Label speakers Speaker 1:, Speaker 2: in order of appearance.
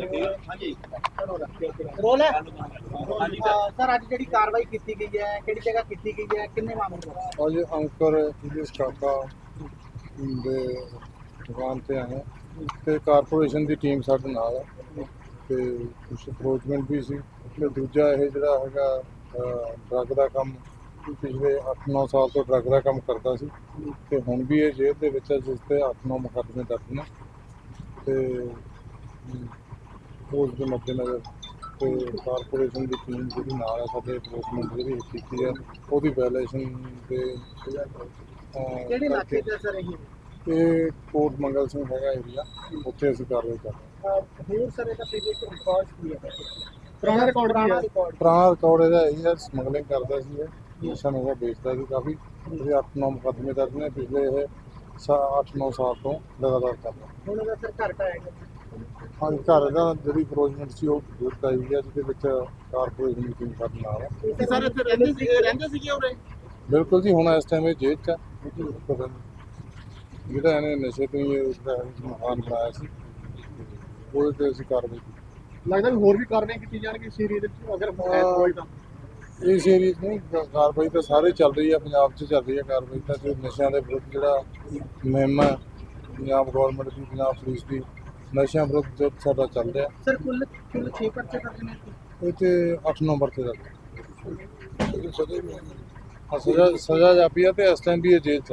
Speaker 1: ਹਾਂਜੀ
Speaker 2: ਰੋਲ ਹੈ ਸਰ, ਅੱਜ ਜਿਹੜੀ ਕਾਰਵਾਈ ਕੀਤੀ ਗਈ ਹੈ, ਕਿਹੜੀ ਜਗ੍ਹਾ ਕੀਤੀ ਗਈ ਹੈ, ਕਿੰਨੇ ਮਾਮਲੇ ਵਿੱਚ
Speaker 3: ਅੱਜ ਅੰਕਰ ਇਸ ਕਾਕਾ ਦੇ ਦੁਕਾਨ ਤੇ ਆਏ ਤੇ ਕਾਰਪੋਰੇਸ਼ਨ ਦੀ ਟੀਮ ਸਾਡੇ ਨਾਲ ਹੈ ਤੇ ਕੁਝ ਅਪਰੋਚਮੈਂਟ ਵੀ ਸੀ ਤੇ ਦੂਜਾ ਇਹ ਜਿਹੜਾ ਹੈਗਾ ਡਰੱਗ ਦਾ ਕੰਮ ਪਿਛਲੇ 8-9 ਸਾਲ ਤੋਂ ਡਰੱਗ ਦਾ ਕੰਮ ਕਰਦਾ ਸੀ ਤੇ ਹੁਣ ਵੀ ਇਹ ਜੇਲ੍ਹ ਦੇ ਵਿੱਚ ਹੈ, ਜਿਸ ਤੇ 8-9 ਮੁਕੱਦਮੇ ਦਰਜ ਨੇ। ਤੇ ਉਸ ਦੇ ਮੱਦੇਨਜ਼ਰ ਤੇ ਕਾਰਪੋਰੇਸ਼ਨ ਦੀ ਟੀਮ ਜਿਹੜੀ ਨਾਲ ਹੈ ਸਾਡੇ ਅਪਰੋਚਮੈਂਟ ਜਿਹੜੀ ਕੀਤੀ ਹੈ ਉਹਦੀ ਵਾਇਲੇਸ਼ਨ ਦੇ ਅਹ,
Speaker 2: ਕਿਹੜੇ ਇਲਾਕੇ
Speaker 3: ਕਰਕੇ
Speaker 2: ਤੇ ਸਰ ਇਹ?
Speaker 3: ਇਹ ਕੋਟ ਮੰਗਲ ਸਿੰਘ ਹੈਗਾ ਏਰੀਆ ਉੱਥੇ ਅਸੀਂ ਕਾਰਵਾਈ ਕਰ ਰਹੇ ਹਾਂ।
Speaker 2: ਹੋਰ ਸਰ ਇਹਦਾ ਪ੍ਰੀਵੀਅਸ ਰਿਕਾਰਡ ਕੀ ਹੈ
Speaker 4: ਪੁਰਾਣਾ ਰਿਕਾਰਡ ਕੀ ਹੈ
Speaker 2: ਰਿਕਾਰਡ
Speaker 3: ਪੁਰਾਣਾ ਰਿਕਾਰਡ ਇਹਦਾ ਇਹ ਹੈ ਸਮਗਲਿੰਗ ਕਰਦਾ ਸੀ ਇਹ ਨਸ਼ਾ ਨਸ਼ਾ ਵੇਚਦਾ ਸੀ ਕਾਫੀ। ਇਹਦੇ 8-9 ਮੁਕੱਦਮੇ ਦਰਜ ਨੇ ਪਿਛਲੇ ਇਹ 8-9 ਸਾਲ ਤੋਂ ਲਗਾਤਾਰ ਕਰ ਰਿਹਾ।
Speaker 2: ਹੁਣ ਸਰ ਘਰ ਟਾਏਗਾ
Speaker 3: ਹਾਂ ਘਰ ਦਾ ਜਿਹੜੀ ਅਪਰੋਚਮੈਂਟ ਸੀ ਉਹ ਜ਼ਰੂਰ ਆਈ ਹੈ ਜਿਹਦੇ ਵਿੱਚ ਕਾਰਪੋਰੇਸ਼ਨ ਟੀਮ ਸਾਡੇ ਨਾਲ।
Speaker 4: ਕਿ ਸਰ ਇੱਥੇ ਰਹਿੰਦੇ ਸੀ ਰਹਿੰਦੇ ਸੀਗੇ ਉਰੇ?
Speaker 3: ਬਿਲਕੁਲ ਜੀ ਹੁਣ ਇਸ ਟਾਈਮ ਇਹ ਜੇਲ੍ਹ 'ਚ ਹੈ ਜਿਹੜਾ ਇਹਨੇ ਨਸ਼ੇ ਤੋਂ ਹੀ ਇਹਦਾ ਮਹਾਨ ਬਣਾਇਆ ਸੀ ਉਹਦੇ ਤੇ ਅਸੀਂ ਕਾਰਵਾਈ ਕੀਤੀ।
Speaker 4: ਲੱਗਦਾ ਵੀ ਹੋਰ ਵੀ ਕਾਰਵਾਈ ਕੀਤੀ ਜਾਣਗੀ ਏਰੀਏ ਦੇ ਵਿੱਚ ਅਗਰ ਹੈ ਕੋਈ ਤਾਂ
Speaker 3: ਇਸ ਏਰੀਏ 'ਚ ਨਹੀਂ ਕਾਰਵਾਈ ਤਾਂ ਸਾਰੇ ਚੱਲ ਰਹੀ ਹੈ ਪੰਜਾਬ 'ਚ ਚੱਲ ਰਹੀ ਹੈ ਕਾਰਵਾਈ ਤਾਂ ਤੇ ਨਸ਼ਿਆਂ ਦੇ ਵਿਰੁੱਧ ਜਿਹੜਾ ਮੁਹਿੰਮ ਹੈ ਪੰਜਾਬ ਗਵਰਨਮੈਂਟ ਦੀ ਪੰਜਾਬ ਪੁਲਿਸ ਦੀ ਨਸ਼ਿਆਂ ਵਿਰੁੱਧ ਜੋ ਸਾਡਾ ਚੱਲ ਰਿਹਾ।
Speaker 2: ਸਰ ਕੁੱਲ ਕੁੱਲ 6 ਪਰਚੇ ਕਰਦੇ ਨੇ ਇੱਥੇ।
Speaker 3: ਇਹ ਤੇ 8 ਨੰਬਰ ਤੇ ਚੱਲ ਰਿਹਾ ਸਜ਼ਾ ਸਜ਼ਾ ਜਾਪੀ ਹੈ ਤੇ ਇਸ ਟਾਈਮ ਵੀ ਇਹ ਜੇਲ੍ਹ 'ਚ